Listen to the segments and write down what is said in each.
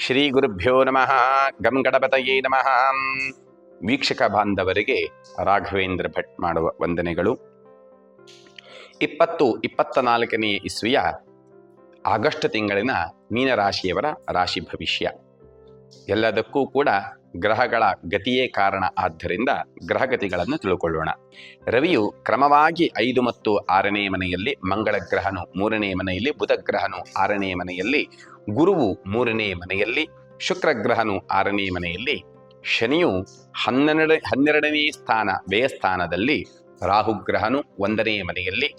ಶ್ರೀ ಗುರುಭ್ಯೋ ನಮಃ. ಗಂ ಗಣಪತಯೇ ನಮಃ. ವೀಕ್ಷಕ ಬಾಂಧವರಿಗೆ ರಾಘವೇಂದ್ರ ಭಟ್ ಮಾಡುವ ವಂದನೆಗಳು. ಇಪ್ಪತ್ತು ಇಪ್ಪತ್ತ ನಾಲ್ಕನೇ ಇಸ್ವಿಯ ಆಗಸ್ಟ್ ತಿಂಗಳಿನ ಮೀನರಾಶಿಯವರ ರಾಶಿ ಭವಿಷ್ಯ. ಎಲ್ಲದಕ್ಕೂ ಕೂಡ ಗ್ರಹಗಳ ಗತಿಯೇ ಕಾರಣ ಆದ್ದರಿಂದ ಗ್ರಹಗತಿಗಳನ್ನು ತಿಳ್ಕೊಳ್ಳೋಣ. ರವಿಯು ಕ್ರಮವಾಗಿ ಐದು ಮತ್ತು ಆರನೇ ಮನೆಯಲ್ಲಿ ಮಂಗಳ ಗ್ರಹನು ಮೂರನೇ ಮನೆಯಲ್ಲಿ, ಬುಧ ಗ್ರಹನು ಆರನೇ ಮನೆಯಲ್ಲಿ ಗುರುವು ಮೂರನೇ ಮನೆಯಲ್ಲಿ ಶುಕ್ರ ಗ್ರಹನು ಆರನೇ ಮನೆಯಲ್ಲಿ, ಶನಿಯು ಹನ್ನೆರಡ, ಹನ್ನೆರಡನೇ ಸ್ಥಾನ ವ್ಯಯಸ್ಥಾನದಲ್ಲಿ ರಾಹುಗ್ರಹನು ಒಂದನೇ ಮನೆಯಲ್ಲಿ,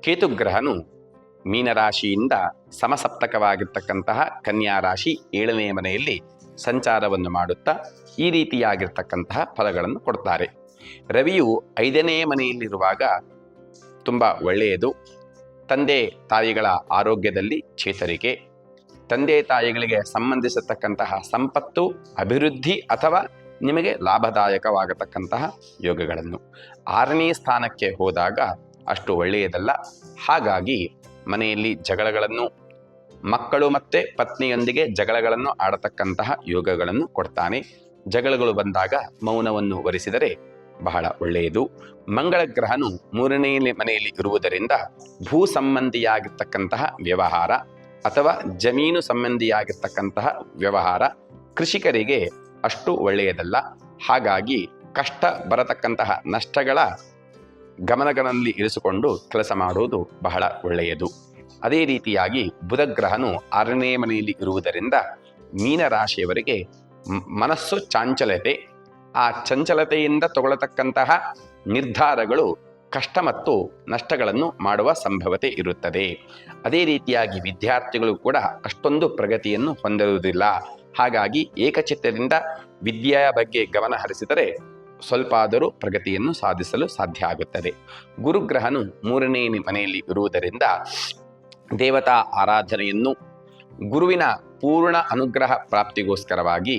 ಕೇತುಗ್ರಹನು ಮೀನರಾಶಿಯಿಂದ ಸಮಸಪ್ತಕವಾಗಿರ್ತಕ್ಕಂತಹ ಕನ್ಯಾ ರಾಶಿ ಏಳನೇ ಮನೆಯಲ್ಲಿ ಸಂಚಾರವನ್ನು ಮಾಡುತ್ತಾ ಈ ರೀತಿಯಾಗಿರ್ತಕ್ಕಂತಹ ಫಲಗಳನ್ನು ಕೊಡ್ತಾರೆ. ರವಿಯು ಐದನೇ ಮನೆಯಲ್ಲಿರುವಾಗ ತುಂಬ ಒಳ್ಳೆಯದು. ತಂದೆ, ತಾಯಿಗಳ ಆರೋಗ್ಯದಲ್ಲಿ ಚೇತರಿಕೆ ತಂದೆ ತಾಯಿಗಳಿಗೆ ಸಂಬಂಧಿಸತಕ್ಕಂತಹ ಸಂಪತ್ತು, ಅಭಿವೃದ್ಧಿ ಅಥವಾ ನಿಮಗೆ ಲಾಭದಾಯಕವಾಗತಕ್ಕಂತಹ ಯೋಗಗಳನ್ನು ಆರನೇ ಸ್ಥಾನಕ್ಕೆ ಹೋದಾಗ ಅಷ್ಟು ಒಳ್ಳೆಯದಲ್ಲ. ಹಾಗಾಗಿ ಮನೆಯಲ್ಲಿ ಜಗಳಗಳನ್ನು, ಮಕ್ಕಳು ಮತ್ತು ಪತ್ನಿಯೊಂದಿಗೆ ಜಗಳಗಳನ್ನು ಆಡತಕ್ಕಂತಹ ಯೋಗಗಳನ್ನು ಕೊಡ್ತಾನೆ. ಜಗಳಗಳು ಬಂದಾಗ ಮೌನವನ್ನು ವರಿಸಿದರೆ ಬಹಳ ಒಳ್ಳೆಯದು. ಮಂಗಳ ಗ್ರಹನು ಮೂರನೇ ಮನೆಯಲ್ಲಿ ಇರುವುದರಿಂದ ಭೂ ಸಂಬಂಧಿಯಾಗಿರ್ತಕ್ಕಂತಹ ವ್ಯವಹಾರ ಅಥವಾ ಜಮೀನು ಸಂಬಂಧಿಯಾಗಿರ್ತಕ್ಕಂತಹ ವ್ಯವಹಾರ ಕೃಷಿಕರಿಗೆ ಅಷ್ಟು ಒಳ್ಳೆಯದಲ್ಲ. ಹಾಗಾಗಿ ಕಷ್ಟ ಬರತಕ್ಕಂತಹ ನಷ್ಟಗಳ ಗಮನಗಳಲ್ಲಿ ಇರಿಸಿಕೊಂಡು ಕೆಲಸ ಮಾಡುವುದು ಬಹಳ ಒಳ್ಳೆಯದು. ಅದೇ ರೀತಿಯಾಗಿ ಬುಧಗ್ರಹನು ಆರನೇ ಮನೆಯಲ್ಲಿ ಇರುವುದರಿಂದ ಮೀನರಾಶಿಯವರಿಗೆ ಮನಸ್ಸು ಚಾಂಚಲತೆ, ಆ ಚಂಚಲತೆಯಿಂದ ತಗೊಳ್ಳತಕ್ಕಂತಹ ನಿರ್ಧಾರಗಳು ಕಷ್ಟ ಮತ್ತು ನಷ್ಟಗಳನ್ನು ಮಾಡುವ ಸಂಭವತೆ ಇರುತ್ತದೆ. ಅದೇ ರೀತಿಯಾಗಿ ವಿದ್ಯಾರ್ಥಿಗಳು ಕೂಡ ಅಷ್ಟೊಂದು ಪ್ರಗತಿಯನ್ನು ಹೊಂದಿರುವುದಿಲ್ಲ. ಹಾಗಾಗಿ ಏಕಚಿತ್ತದಿಂದ ವಿದ್ಯೆಯ ಬಗ್ಗೆ ಗಮನ ಹರಿಸಿದರೆ ಸ್ವಲ್ಪ ಆದರೂ ಪ್ರಗತಿಯನ್ನು ಸಾಧಿಸಲು ಸಾಧ್ಯ ಆಗುತ್ತದೆ. ಗುರುಗ್ರಹನು ಮೂರನೇ ಮನೆಯಲ್ಲಿ ಇರುವುದರಿಂದ ದೇವತಾ ಆರಾಧನೆಯನ್ನು ಗುರುವಿನ ಪೂರ್ಣ ಅನುಗ್ರಹ ಪ್ರಾಪ್ತಿಗೋಸ್ಕರವಾಗಿ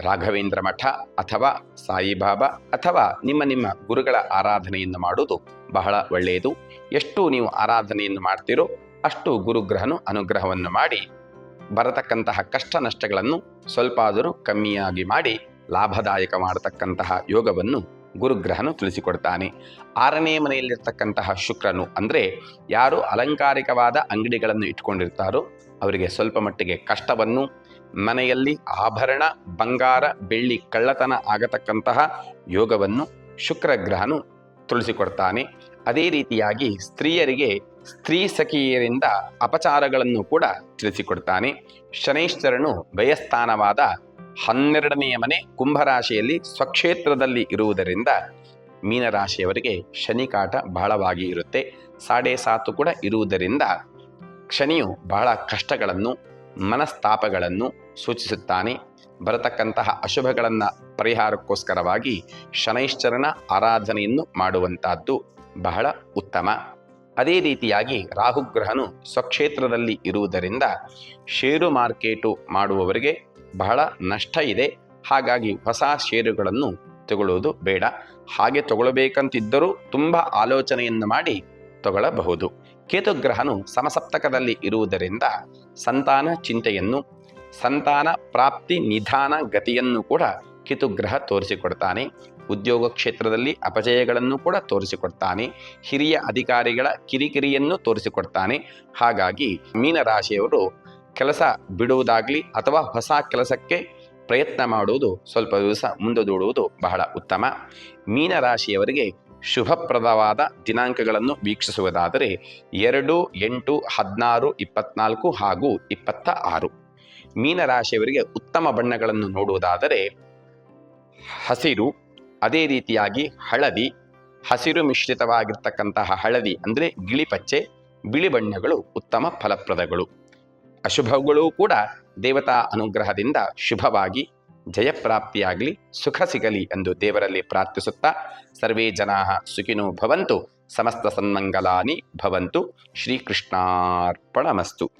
ರಾಘವೇಂದ್ರ ಮಠ ಅಥವಾ ಸಾಯಿಬಾಬಾ ಅಥವಾ ನಿಮ್ಮ ನಿಮ್ಮ ಗುರುಗಳ ಆರಾಧನೆಯನ್ನು ಮಾಡುವುದು ಬಹಳ ಒಳ್ಳೆಯದು. ಎಷ್ಟು ನೀವು ಆರಾಧನೆಯನ್ನು ಮಾಡ್ತೀರೋ ಅಷ್ಟು ಗುರುಗ್ರಹನು ಅನುಗ್ರಹವನ್ನು ಮಾಡಿ, ಬರತಕ್ಕಂತಹ ಕಷ್ಟ ನಷ್ಟಗಳನ್ನು ಸ್ವಲ್ಪ ಆದರೂ ಕಮ್ಮಿಯಾಗಿ ಮಾಡಿ, ಲಾಭದಾಯಕ ಮಾಡತಕ್ಕಂತಹ ಯೋಗವನ್ನು ಗುರುಗ್ರಹನು ತಿಳಿಸಿಕೊಡ್ತಾನೆ. ಆರನೇ ಮನೆಯಲ್ಲಿರ್ತಕ್ಕಂತಹ ಶುಕ್ರನು ಅಂದರೆ ಯಾರು ಅಲಂಕಾರಿಕವಾದ ಅಂಗಡಿಗಳನ್ನು ಇಟ್ಕೊಂಡಿರ್ತಾರೋ, ಅವರಿಗೆ ಸ್ವಲ್ಪ ಮಟ್ಟಿಗೆ ಕಷ್ಟವನ್ನು ಮನೆಯಲ್ಲಿ ಆಭರಣ, ಬಂಗಾರ, ಬೆಳ್ಳಿ ಕಳ್ಳತನ ಆಗತಕ್ಕಂತಹ ಯೋಗವನ್ನು ಶುಕ್ರ ಗ್ರಹನು ತಿಳಿಸಿಕೊಡ್ತಾನೆ. ಅದೇ ರೀತಿಯಾಗಿ ಸ್ತ್ರೀಯರಿಗೆ ಸ್ತ್ರೀ ಸಖಿಯರಿಂದ ಅಪಚಾರಗಳನ್ನು ಕೂಡ ತಿಳಿಸಿಕೊಡ್ತಾನೆ. ಶನೈಶ್ವರನು ವಯಸ್ಥಾನವಾದ ಹನ್ನೆರಡನೆಯ ಮನೆ ಕುಂಭರಾಶಿಯಲ್ಲಿ ಸ್ವಕ್ಷೇತ್ರದಲ್ಲಿ ಇರುವುದರಿಂದ ಮೀನರಾಶಿಯವರಿಗೆ ಶನಿಕಾಟ ಬಹಳವಾಗಿ ಇರುತ್ತೆ. ಸಾಡೆ ಸಾತು ಕೂಡ ಇರುವುದರಿಂದ ಶನಿಯು ಬಹಳ ಕಷ್ಟಗಳನ್ನು ಮನಸ್ತಾಪಗಳನ್ನು ಸೂಚಿಸುತ್ತಾನೆ. ಬರತಕ್ಕಂತಹ ಅಶುಭಗಳನ್ನು ಪರಿಹಾರಕ್ಕೋಸ್ಕರವಾಗಿ ಶನೈಶ್ಚರನ ಆರಾಧನೆಯನ್ನು ಮಾಡುವಂತಹದ್ದು ಬಹಳ ಉತ್ತಮ. ಅದೇ ರೀತಿಯಾಗಿ ರಾಹುಗ್ರಹನು ಸ್ವಕ್ಷೇತ್ರದಲ್ಲಿ ಇರುವುದರಿಂದ ಷೇರು ಮಾರ್ಕೆಟು ಮಾಡುವವರಿಗೆ ಬಹಳ ನಷ್ಟ ಇದೆ. ಹಾಗಾಗಿ ಹೊಸ ಷೇರುಗಳನ್ನು ತಗೊಳ್ಳುವುದು ಬೇಡ. ಹಾಗೆ ತಗೊಳ್ಬೇಕಂತಿದ್ದರೂ ತುಂಬ ಆಲೋಚನೆಯನ್ನು ಮಾಡಿ ತಗೊಳ್ಳಬಹುದು. ಕೇತುಗ್ರಹನು ಸಮಸಪ್ತಕದಲ್ಲಿ ಇರುವುದರಿಂದ ಸಂತಾನ ಚಿಂತೆಯನ್ನು, ಸಂತಾನ ಪ್ರಾಪ್ತಿ ನಿಧಾನ ಗತಿಯನ್ನು ಕೂಡ ಕೇತುಗ್ರಹ ತೋರಿಸಿಕೊಡ್ತಾನೆ. ಉದ್ಯೋಗ ಕ್ಷೇತ್ರದಲ್ಲಿ ಅಪಜಯಗಳನ್ನು ಕೂಡ ತೋರಿಸಿಕೊಡ್ತಾನೆ. ಹಿರಿಯ ಅಧಿಕಾರಿಗಳ ಕಿರಿಕಿರಿಯನ್ನು ತೋರಿಸಿಕೊಡ್ತಾನೆ. ಹಾಗಾಗಿ ಮೀನರಾಶಿಯವರು ಕೆಲಸ ಬಿಡುವುದಾಗಲಿ ಅಥವಾ ಹೊಸ ಕೆಲಸಕ್ಕೆ ಪ್ರಯತ್ನ ಮಾಡುವುದು ಸ್ವಲ್ಪ ದಿವಸ ಮುಂದೂಡುವುದು ಬಹಳ ಉತ್ತಮ. ಮೀನರಾಶಿಯವರಿಗೆ ಶುಭಪ್ರದವಾದ ದಿನಾಂಕಗಳನ್ನು ವೀಕ್ಷಿಸುವುದಾದರೆ ಎರಡು, ಎಂಟು, ಹದಿನಾರು, ಇಪ್ಪತ್ನಾಲ್ಕು ಹಾಗೂ ಇಪ್ಪತ್ತ ಆರು. ಮೀನರಾಶಿಯವರಿಗೆ ಉತ್ತಮ ಬಣ್ಣಗಳನ್ನು ನೋಡುವುದಾದರೆ ಹಸಿರು, ಅದೇ ರೀತಿಯಾಗಿ ಹಳದಿ, ಹಸಿರು ಮಿಶ್ರಿತವಾಗಿರ್ತಕ್ಕಂತಹ ಹಳದಿ ಅಂದರೆ ಗಿಳಿಪಚ್ಚೆ ಬಿಳಿ ಬಣ್ಣಗಳು ಉತ್ತಮ ಫಲಪ್ರದಗಳು. ಅಶುಭಗಳು ಕೂಡ ದೇವತಾ ಅನುಗ್ರಹದಿಂದ ಶುಭವಾಗಿ ಜಯಪ್ರಾಪ್ತಿಯಾಗಲಿ ಸುಖ ಸಿಗಲಿ ಎಂದು ದೇವರಲ್ಲಿ ಪ್ರಾರ್ಥಿಸುತ್ತಾ ಸರ್ವೇ ಜನಾ ಸುಖಿನೋ ಭವಂತು ಸಮಸ್ತ ಸನ್ಮಂಗಲಾನಿ ಭವಂತು ಶ್ರೀಕೃಷ್ಣಾರ್ಪಣಮಸ್ತು.